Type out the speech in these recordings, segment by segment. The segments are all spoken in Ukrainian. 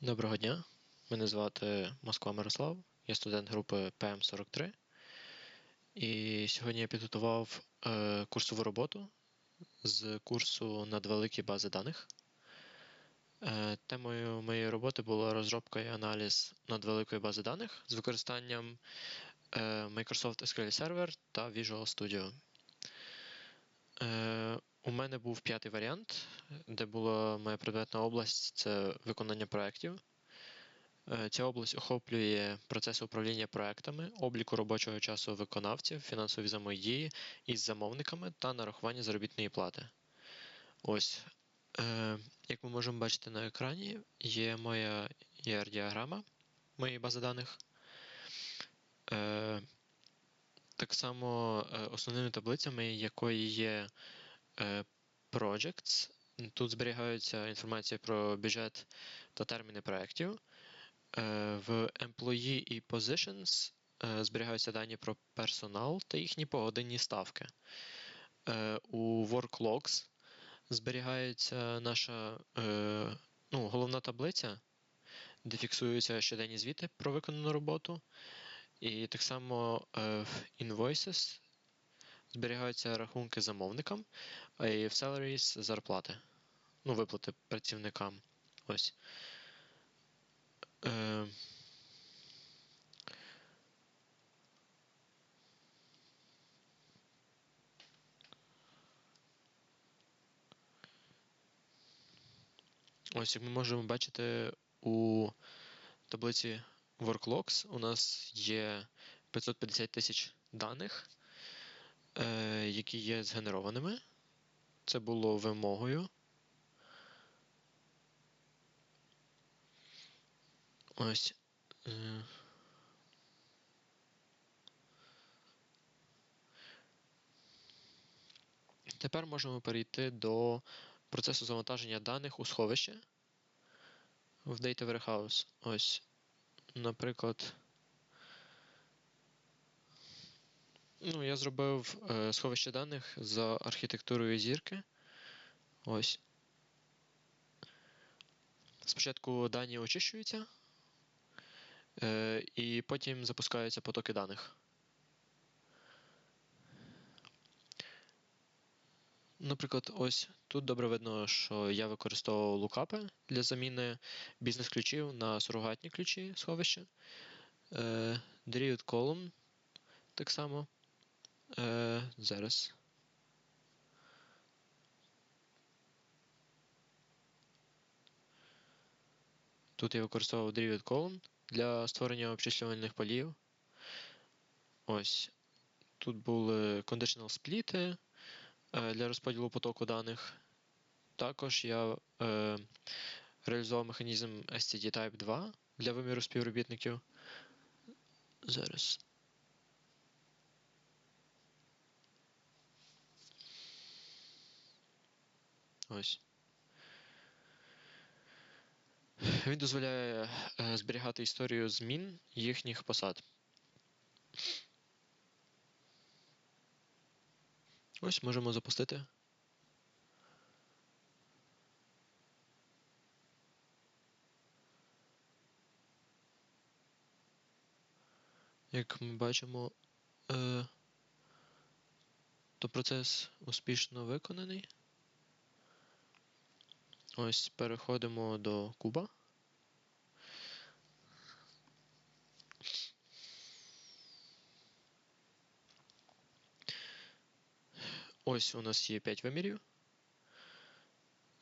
Доброго дня. Мене звати Москва Мирослав, я студент групи ПМ43. І сьогодні я підготував е, курсову роботу з курсу надвеликі бази даних. Е, темою моєї роботи була розробка і аналіз надвеликої бази даних з використанням е, Microsoft SQL Server та Visual Studio. У мене був п'ятий варіант, де була моя предметна область це виконання проєктів. Е, Ця область охоплює процеси управління проектами, обліку робочого часу виконавців, фінансові взаємодії із замовниками та нарахування заробітної плати. Ось, е, як ми можемо бачити на екрані, є моя ER-діаграма моєї бази даних. Е, так само основними таблицями, якої є Projects. Тут зберігається інформація про бюджет та терміни проєктів. Е, В Employee і Positions е, зберігаються дані про персонал та їхні погодинні ставки. Е, У Worklogs зберігається наша е, ну, головна таблиця, де фіксуються щоденні звіти про виконану роботу. І так само е, в Invoices зберігаються рахунки замовникам, і в Salaries зарплати. Ну, виплати працівникам. Ось. Е, Ось, як ми можемо бачити, у таблиці Worklogs у нас є 550 тисяч даних, які є згенерованими. Це було вимогою. Ось. е, Тепер можемо перейти до процесу завантаження даних у сховище в Data Warehouse. Ось, наприклад. Ну, я зробив е, сховище даних за архітектурою зірки. Ось. Спочатку дані очищуються, е, і потім запускаються потоки даних. Наприклад, ось тут добре видно, що я використовував лукапи для заміни бізнес-ключів на сурогатні ключі сховища. Е, Derived column так само. Е, зараз. Тут я використовував Derived column для створення обчислювальних полів. Ось. Тут були conditional спліти е, для розподілу потоку даних. Також я е, реалізував механізм STD Type 2 для виміру співробітників. Зараз. Ось. Він дозволяє е, зберігати історію змін їхніх посад. Ось можемо запустити. Як ми бачимо, е, то процес успішно виконаний. Ось переходимо до куба. Ось у нас є 5 вимірів,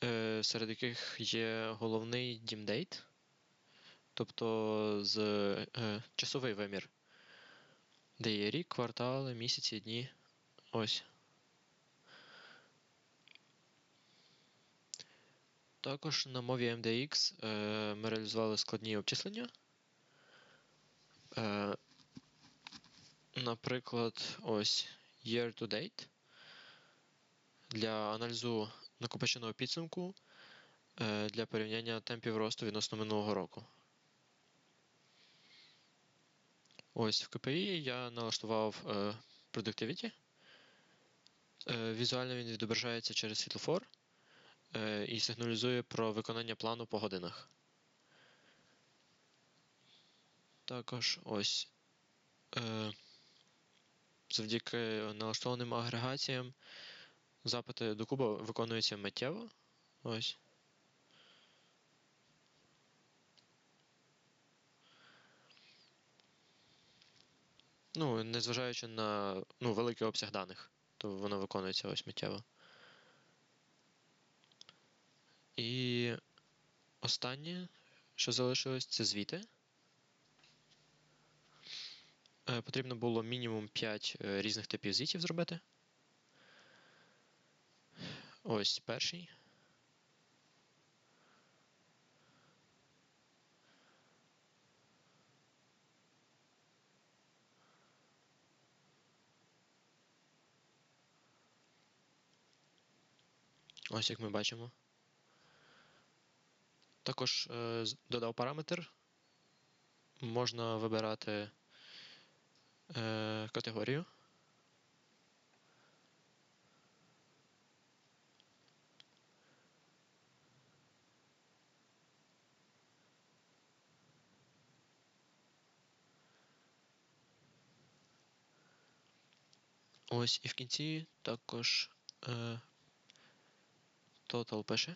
е, серед яких є головний дімдейт, тобто з е, часовий вимір, де є рік, квартали, місяці, дні. Ось. Також на мові MDX е, ми реалізували складні обчислення. Е, наприклад, ось year to date для аналізу накопиченого підсумку е, для порівняння темпів росту відносно минулого року. Ось в KPI я налаштував Productivity. Візуально він відображається через світлофор і сигналізує про виконання плану по годинах. Також ось е, завдяки налаштованим агрегаціям запити до куба виконуються миттєво. Ось. Ну, незважаючи на ну, великий обсяг даних, то воно виконується ось миттєво. І останнє, що залишилось, це звіти. Е, Потрібно було мінімум 5 різних типів звітів зробити. Ось перший. Ось як ми бачимо. Також е, додав параметр. Можна вибирати е, категорію. Ось і в кінці також е, total пише.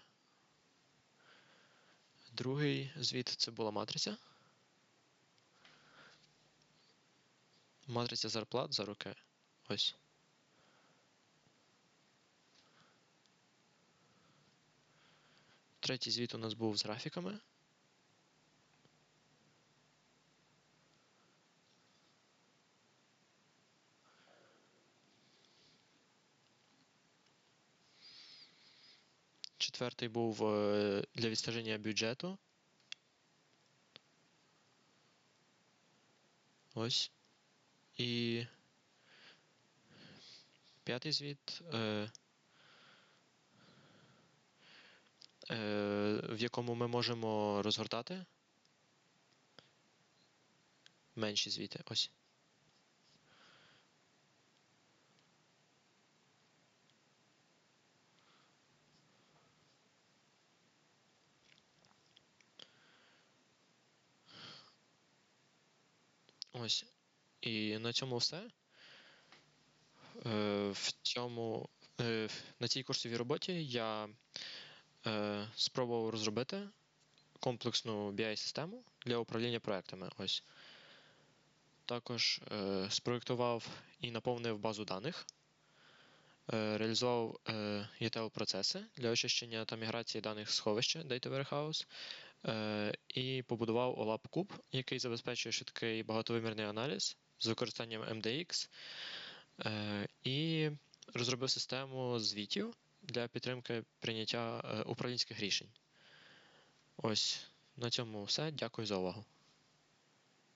Другий звіт це була матриця. Матриця зарплат за роки. Ось. Третій звіт у нас був з графіками. Четвертий був е, для відстеження бюджету. Ось. І п'ятий звіт, е, е, в якому ми можемо розгортати менші звіти. Ось. Ось. І на цьому все. Е, В цьому, е, на цій курсовій роботі я е, спробував розробити комплексну BI-систему для управління проектами. Ось. Також е, спроєктував і наповнив базу даних, е, реалізував ETL-процеси для очищення та міграції даних з сховища Data Warehouse, і побудував OLAP Cube, який забезпечує швидкий багатовимірний аналіз з використанням MDX, е, і розробив систему звітів для підтримки прийняття е, управлінських рішень. Ось на цьому все. Дякую за увагу.